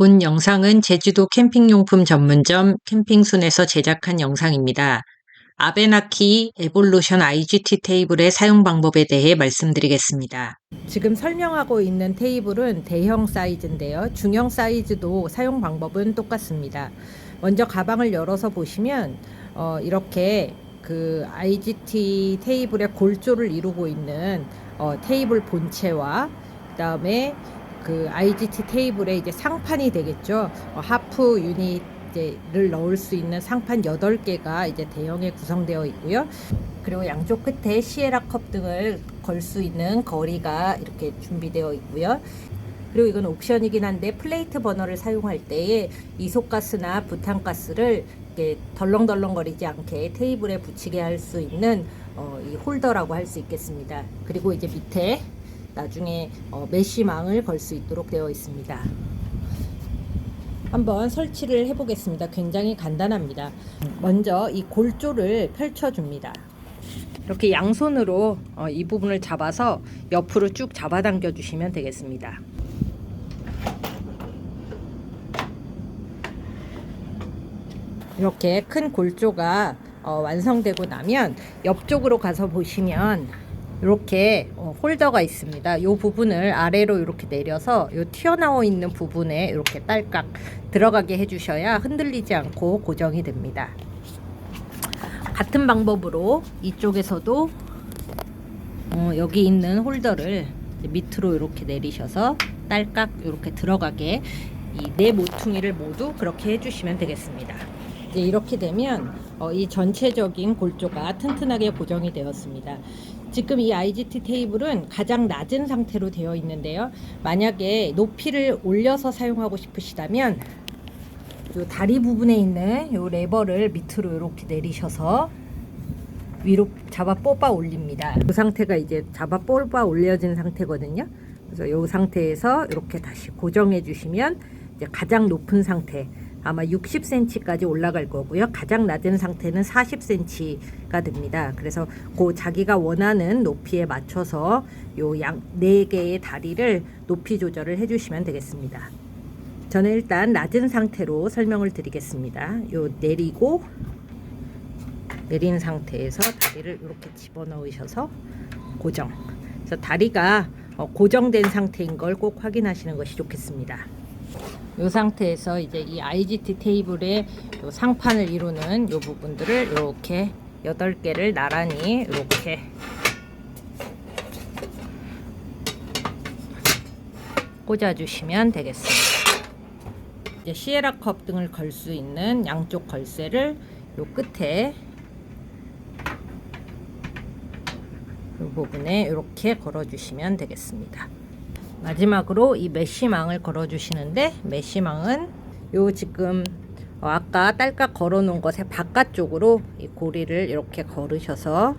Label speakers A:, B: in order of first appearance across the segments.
A: 본 영상은 제주도 캠핑용품 전문점 캠핑순에서 제작한 영상입니다. 아베나키 에볼루션 IGT 테이블의 사용 방법에 대해 말씀드리겠습니다.
B: 지금 설명하고 있는 테이블은 대형 사이즈인데요. 중형 사이즈도 사용 방법은 똑같습니다. 먼저 가방을 열어서 보시면 어, 이렇게 그 IGT 테이블의 골조를 이루고 있는 어, 테이블 본체와 그 다음에 그 IGT 테이블의 이제 상판이 되겠죠. 어, 하프 유닛 를 넣을 수 있는 상판 8개가 이제 대형에 구성되어 있고요. 그리고 양쪽 끝에 시에라 컵 등을 걸 수 있는 거리가 이렇게 준비되어 있고요. 그리고 이건 옵션이긴 한데 플레이트 버너를 사용할 때에 이소가스나 부탄가스를 이렇게 덜렁덜렁거리지 않게 테이블에 붙이게 할 수 있는 어, 이 홀더라고 할 수 있겠습니다. 그리고 이제 밑에 나중에 어, 메쉬망을 걸 수 있도록 되어 있습니다. 한번 설치를 해 보겠습니다. 굉장히 간단합니다. 먼저 이 골조를 펼쳐 줍니다. 이렇게 양손으로 어, 이 부분을 잡아서 옆으로 쭉 잡아당겨 주시면 되겠습니다. 이렇게 큰 골조가 어, 완성되고 나면 옆쪽으로 가서 보시면 이렇게 어, 홀더가 있습니다. 이 부분을 아래로 이렇게 내려서 이 튀어나와 있는 부분에 이렇게 딸깍 들어가게 해주셔야 흔들리지 않고 고정이 됩니다. 같은 방법으로 이쪽에서도 어, 여기 있는 홀더를 밑으로 이렇게 내리셔서 딸깍 이렇게 들어가게 이 네 모퉁이를 모두 그렇게 해주시면 되겠습니다. 이제 이렇게 되면 어, 이 전체적인 골조가 튼튼하게 고정이 되었습니다. 지금 이 IGT 테이블은 가장 낮은 상태로 되어 있는데요. 만약에 높이를 올려서 사용하고 싶으시다면 요 다리 부분에 있는 요 레버를 밑으로 이렇게 내리셔서 위로 잡아 뽑아 올립니다. 이 상태가 이제 잡아 뽑아 올려진 상태거든요. 그래서 이 상태에서 이렇게 다시 고정해 주시면 이제 가장 높은 상태 아마 60cm까지 올라갈 거고요. 가장 낮은 상태는 40cm가 됩니다. 그래서 그 자기가 원하는 높이에 맞춰서 요양네 개의 다리를 높이 조절을 해 주시면 되겠습니다. 저는 일단 낮은 상태로 설명을 드리겠습니다. 요 내리고 내린 상태에서 다리를 이렇게 집어넣으셔서 고정. 그래서 다리가 어, 고정된 상태인 걸 꼭 확인하시는 것이 좋겠습니다. 이 상태에서 이제 이 IGT 테이블의 요 상판을 이루는 이 부분들을 이렇게 8개를 나란히 이렇게 꽂아주시면 되겠습니다. 이제 시에라 컵 등을 걸 수 있는 양쪽 걸쇠를 요 끝에 이 부분에 이렇게 걸어주시면 되겠습니다. 마지막으로 이 메쉬망을 걸어 주시는데 메쉬망은 요 지금 어, 아까 딸깍 걸어 놓은 것의 바깥쪽으로 이 고리를 이렇게 걸으셔서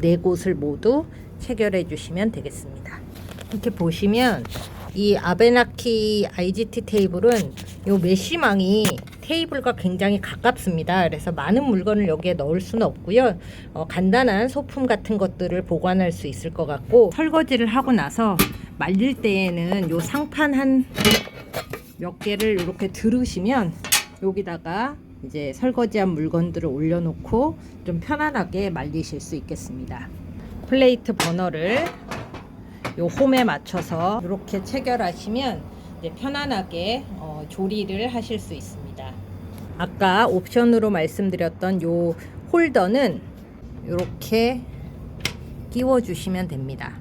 B: 네 곳을 모두 체결해 주시면 되겠습니다. 이렇게 보시면 이 아베나키 IGT 테이블은 요 메쉬망이 테이블과 굉장히 가깝습니다. 그래서 많은 물건을 여기에 넣을 수는 없고요. 어, 간단한 소품 같은 것들을 보관할 수 있을 것 같고 설거지를 하고 나서 말릴 때에는 요 상판 한 몇 개를 이렇게 들으시면 여기다가 이제 설거지한 물건들을 올려놓고 좀 편안하게 말리실 수 있겠습니다. 플레이트 버너를 요 홈에 맞춰서 이렇게 체결하시면 이제 편안하게 어, 조리를 하실 수 있습니다. 아까 옵션으로 말씀드렸던 요 홀더는 이렇게 끼워 주시면 됩니다.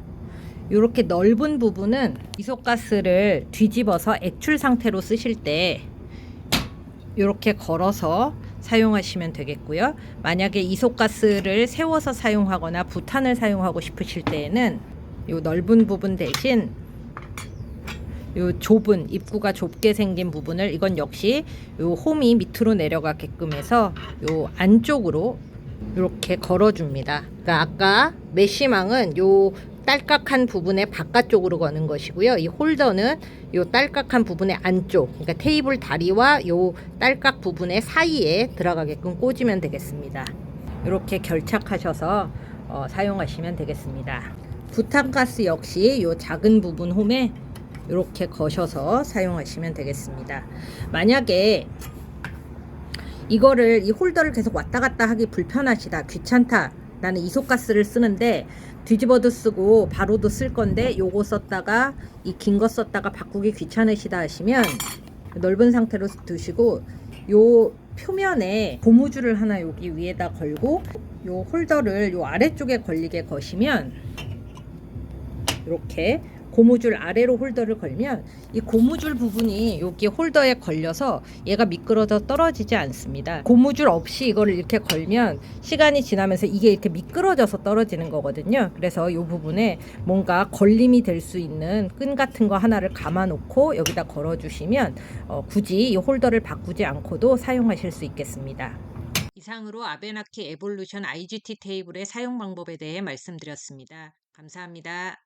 B: 이렇게 넓은 부분은 이소가스를 뒤집어서 액출 상태로 쓰실 때 이렇게 걸어서 사용하시면 되겠고요. 만약에 이소가스를 세워서 사용하거나 부탄을 사용하고 싶으실 때에는 이 넓은 부분 대신 요 좁은 입구가 좁게 생긴 부분을 이건 역시 요 홈이 밑으로 내려가게끔 해서 요 안쪽으로 이렇게 걸어줍니다. 그러니까 아까 메쉬망은 요 딸깍한 부분의 바깥쪽으로 거는 것이고요. 이 홀더는 요 딸깍한 부분의 안쪽, 그러니까 테이블 다리와 요 딸깍 부분의 사이에 들어가게끔 꽂으면 되겠습니다. 이렇게 결착하셔서 어, 사용하시면 되겠습니다. 부탄가스 역시 요 작은 부분 홈에 이렇게 거셔서 사용하시면 되겠습니다. 만약에 이거를 이 홀더를 계속 왔다 갔다 하기 불편하시다 귀찮다 나는 이소가스를 쓰는데 뒤집어도 쓰고 바로도 쓸 건데 요거 썼다가 이 긴 거 썼다가 바꾸기 귀찮으시다 하시면 넓은 상태로 두시고 요 표면에 고무줄을 하나 여기 위에다 걸고 요 홀더를 요 아래쪽에 걸리게 거시면 이렇게 고무줄 아래로 홀더를 걸면 이 고무줄 부분이 여기 홀더에 걸려서 얘가 미끄러져 떨어지지 않습니다. 고무줄 없이 이거를 이렇게 걸면 시간이 지나면서 이게 이렇게 미끄러져서 떨어지는 거거든요. 그래서 이 부분에 뭔가 걸림이 될 수 있는 끈 같은 거 하나를 감아 놓고 여기다 걸어 주시면 어, 굳이 이 홀더를 바꾸지 않고도 사용하실 수 있겠습니다.
A: 이상으로 아베나키 에볼루션 IGT 테이블의 사용 방법에 대해 말씀드렸습니다. 감사합니다.